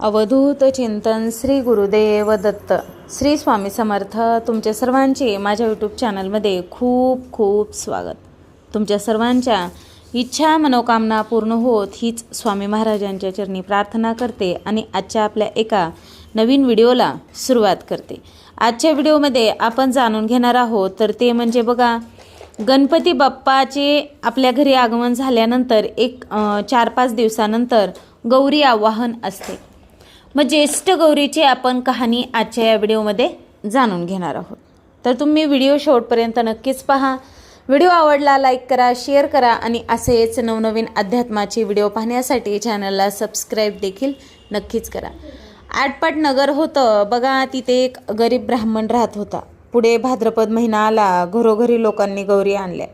अवधूत चिंतन श्री गुरुदेव दत्त. श्री स्वामी समर्थ तुमच्या सर्वांचे माझ्या यूट्यूब चॅनलमध्ये खूप खूप स्वागत. तुमच्या सर्वांच्या इच्छा मनोकामना पूर्ण होत हीच स्वामी महाराजांच्या चरणी प्रार्थना करते आणि आजच्या आपल्या एका नवीन व्हिडिओला सुरुवात करते. आजच्या व्हिडिओमध्ये आपण जाणून घेणार आहोत तर ते म्हणजे बघा गणपती बाप्पाचे आपल्या घरी आगमन झाल्यानंतर एक चार पाच दिवसानंतर गौरी आवाहन असते. मग ज्येष्ठ गौरीची आपण कहाणी आजच्या या व्हिडिओमध्ये जाणून घेणार आहोत. तर तुम्ही व्हिडिओ शेवटपर्यंत नक्कीच पहा. व्हिडिओ आवडला लाईक करा शेअर करा आणि असेच नवनवीन अध्यात्माचे व्हिडिओ पाहण्यासाठी चॅनलला सबस्क्राईब देखील नक्कीच करा. आटपाट नगर होतं. बघा तिथे एक गरीब ब्राह्मण राहत होता. पुढे भाद्रपद महिना आला. घरोघरी लोकांनी गौरी आणल्या.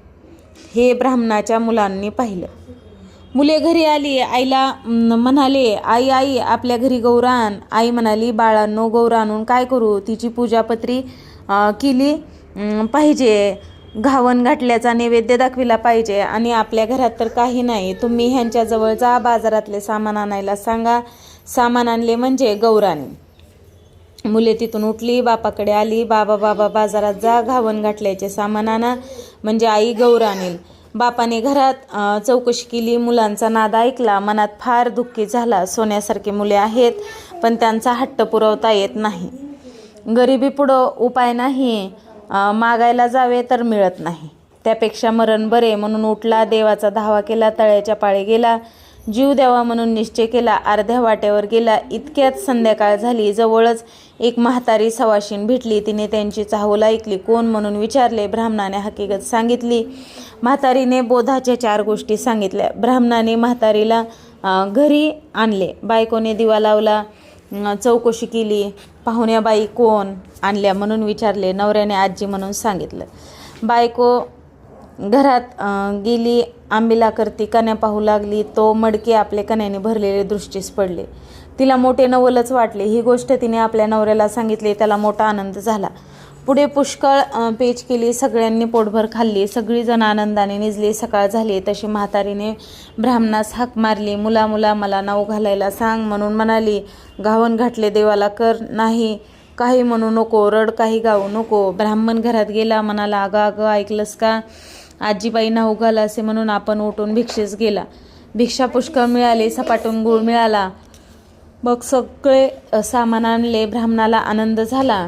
हे ब्राह्मणाच्या मुलांनी पाहिलं. मुले घरी आली आईला म्हणाले आई आई आपल्या घरी गौरान आई म्हणाली बाळांनो गौर आणून काय करू? तिची पूजापत्री केली पाहिजे. घावन घाटल्याचा नैवेद्य दाखविला पाहिजे. आणि आपल्या घरात तर काही नाही. तुम्ही ह्यांच्याजवळ जा बाजारातले सामान आणायला सांगा. सामान आणले म्हणजे गौराने मुले तिथून उठली बापाकडे आली बाबा बाबा बाजारात जा घावन घाटल्याचे सामान आणा. म्हणजे आई गौर आणेल. बापाने घरात चौकशी केली मुलांचा नाद ऐकला मनात फार दुःखी झाला. सोन्यासारखे मुले आहेत पण त्यांचा हट्ट पुरवता येत नाही. गरिबी पुढं उपाय नाही मागायला जावे तर मिळत नाही. त्यापेक्षा मरण बरे म्हणून उठला देवाचा धावा केला तळ्याच्या पाळी गेला. जीव द्यावा म्हणून निश्चय केला. अर्ध्या वाट्यावर गेला. इतक्यात संध्याकाळ झाली. जवळच एक म्हातारी सवाशीन भेटली. तिने त्यांची चाहूल ऐकली. कोण म्हणून विचारले? ब्राह्मणाने हकीकत सांगितली. म्हातारीने बोधाच्या चार गोष्टी सांगितल्या. ब्राह्मणाने म्हातारीला घरी आणले. बायकोने दिवा लावला. चौकशी केली. पाहुण्याबाई कोण? आणल्या म्हणून विचारले. नवऱ्याने आजी म्हणून सांगितलं. बायको घरात गेली आंबीला करती कन्या पाहू लागली तो मडके आपले कन्याने भरलेले दृष्टीस पडले. तिला मोठे नवलच वाटले. ही गोष्ट तिने आपल्या नवऱ्याला सांगितली. त्याला मोठा आनंद झाला. पुढे पुष्कळ पेच केली. सगळ्यांनी पोटभर खाल्ली. सगळीजण आनंदाने निजली. सकाळ झाली. तशी म्हातारीने ब्राह्मणास हाक मारली. मुला मुला मला नाव घालायला सांग म्हणून म्हणाली. घावन घाटले देवाला कर. नाही काही म्हणू नको. रड काही गाऊ नको. ब्राह्मण घरात गेला म्हणाला अगं अगं ऐकलंस का? आजीबाई नाव घाला असे म्हणून आपण उठून भिक्षेस गेला. भिक्षा पुष्कळ मिळाली सपाटून गुळ मिळाला. मग सगळे सामान आणले ब्राह्मणाला आनंद झाला.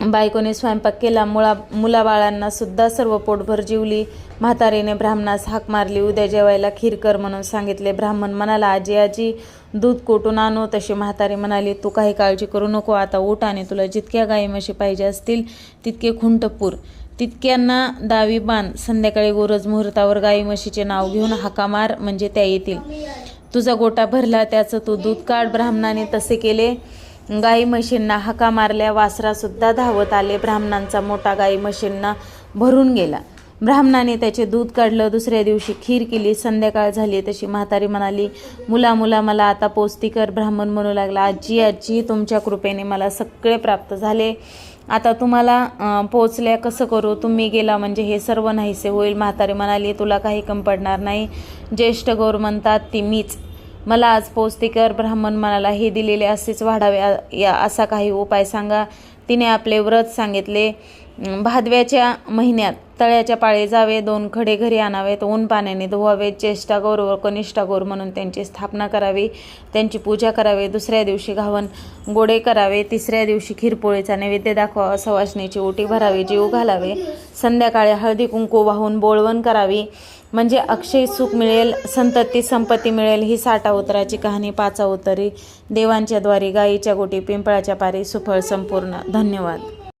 बायकोने स्वयंपाक केला मुळा मुलाबाळांना सुद्धा सर्व पोटभर जीवली. म्हातारीने ब्राह्मणास हाक मारली उद्या जेवायला खीर कर म्हणून सांगितले. ब्राह्मण म्हणाला आजी आजी दूध कोटून आणू? तशी म्हातारी म्हणाली तू काही काळजी करू नको आता उठ आणि तुला जितक्या गाई म्हशी पाहिजे असतील तितके खुंटपूर. तितक्यांना दावी बांध संध्याकाळी गोरज मुहूर्तावर गाई म्हशीचे नाव घेऊन हाका मार म्हणजे त्या येतील. तुझा गोटा भरला त्याचं तू दूध काढ. ब्राह्मणाने तसे केले. गाई म्हशींना हाका मारल्या वासरासुद्धा धावत आले. ब्राह्मणांचा मोठा गाई म्हशींना भरून गेला. ब्राह्मणाने त्याचे दूध काढलं दुसऱ्या दिवशी खीर केली संध्याकाळ झाली तशी म्हातारी म्हणाली मुला मुला मला आता पोस्ती कर ब्राह्मण म्हणू लागला आजी आजी तुमच्या कृपेने मला सगळे प्राप्त झाले. आता तुम्हाला पोचल्या कसं करू? तुम्ही गेला म्हणजे हे सर्व नाहीसे होईल. म्हातारी म्हणाली तुला काही कम पडणार नाही. ज्येष्ठ गौर म्हणतात ती मीच. मला आज पौस्तिकर ब्राह्मण मनाला हे दिलेले असेच वाढावे या असा काही उपाय सांगा. तिने आपले व्रत सांगितले. भादव्याच्या महिन्यात तळ्याच्या पाळे जावे दोन खडे घरी आणावेत ऊन पाण्याने धुवावे ज्येष्ठा गौर व कनिष्ठा गौर म्हणून त्यांची स्थापना करावी त्यांची पूजा करावी दुसऱ्या दिवशी घावन गोडे करावे तिसऱ्या दिवशी खीरपोळीचा नैवेद्य दाखवावा सवासणीची ओटी भरावी जीव घालावे संध्याकाळी हळदी कुंकू वाहून बोळवण करावी म्हणजे अक्षय सुख मिळेल संतती संपत्ती मिळेल ही साठा उतराची कहाणी पाचा उतरी देवांच्या द्वारी गायीच्या गोटी पिंपळाच्या पारी सुफळ संपूर्ण. धन्यवाद.